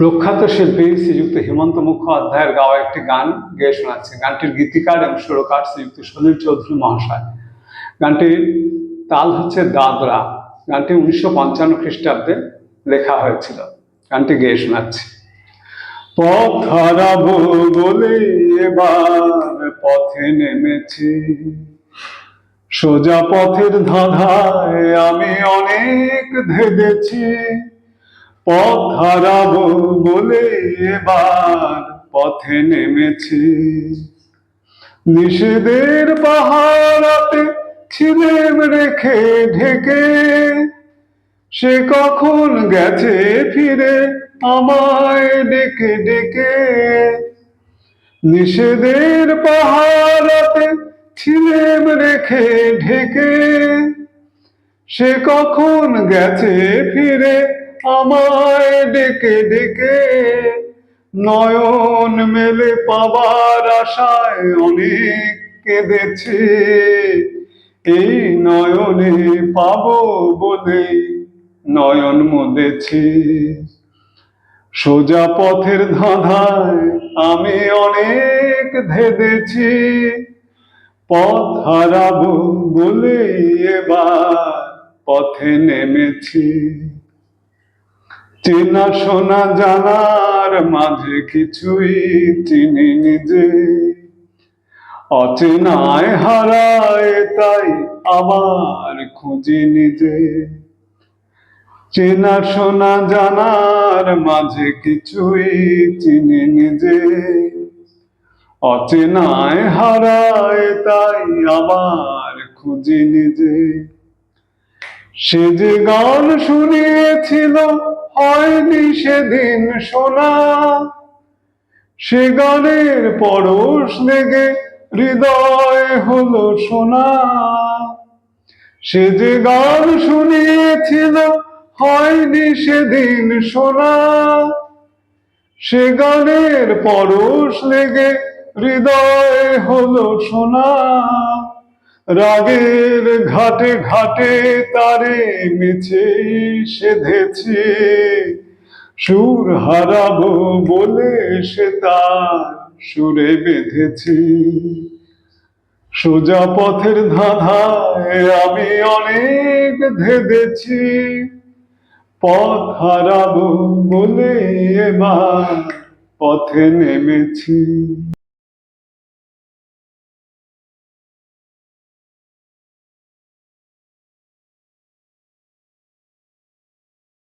প্রখ্যাত শিল্পী শ্রীযুক্ত হেমন্ত মুখোপাধ্যায়ের গাওয়া একটি গান গেয়ে শোনাচ্ছে। গানটির গীতিকার এবং সুরকার শ্রীযুক্ত সুনীল চৌধুরী মহাশয়। গানটির তাল হচ্ছে দাদরা। গানটি উনিশশো পঞ্চান্ন খ্রিস্টাব্দে লেখা হয়েছিল। গানটি গেয়ে শোনাচ্ছি। পথ হারাবো বলে এবার পথে নেমেছি। সোজা পথের ধাঁধায় আমি অনেক ধেদেছি পথ হারাবো বলে এবার পথে নেমেছি। নিষেধের পাহাড়াতে ছিলেম রেখে ঢেকে, সে কখন গেছে ফিরে আমায় ডেকে ডেকে। নিষেধের পাহাড়াতে ছিলেম রেখে ঢেকে, সে কখন গেছে ফিরে আমায় ডেকে ডেকে নয়ন মেলে পাবার আশায় অনেক কেঁদেছে। এই নয়নে পাব বলে নয়ন মুদেছি। সোজা পথের ধাঁধায় আমি অনেক ধেদেছি পথ হারাবো বলে এবার পথে নেমেছি। চেনা শোনা জানার মাঝে কিছুই চিনি নিজে। অচেনায় হারায় তাই আবার খুঁজি নিজে। চেনা শোনা জানার মাঝে কিছুই চিনি নিজে। অচেনায় হারায় তাই আবার খুঁজি নিজে। সে যে গান শুনিয়েছিল হয়নি সেদিন শোনা সে গানের পরশ লেগে হৃদয় হলো শোনা সে যে গান শুনিয়েছিল, হয়নি সেদিন শোনা সে গানের পরশ লেগে হৃদয় হলো শোনা রাগের ঘাটে ঘাটে তারে মিছেই সেধেছে। সুর হারাবো বলে সে তার সুরে বেঁধেছি। সোজা পথের ধাঁধায় আমি অনেক ধেদেছি পথ হারাবো বলে এবার পথে নেমেছি।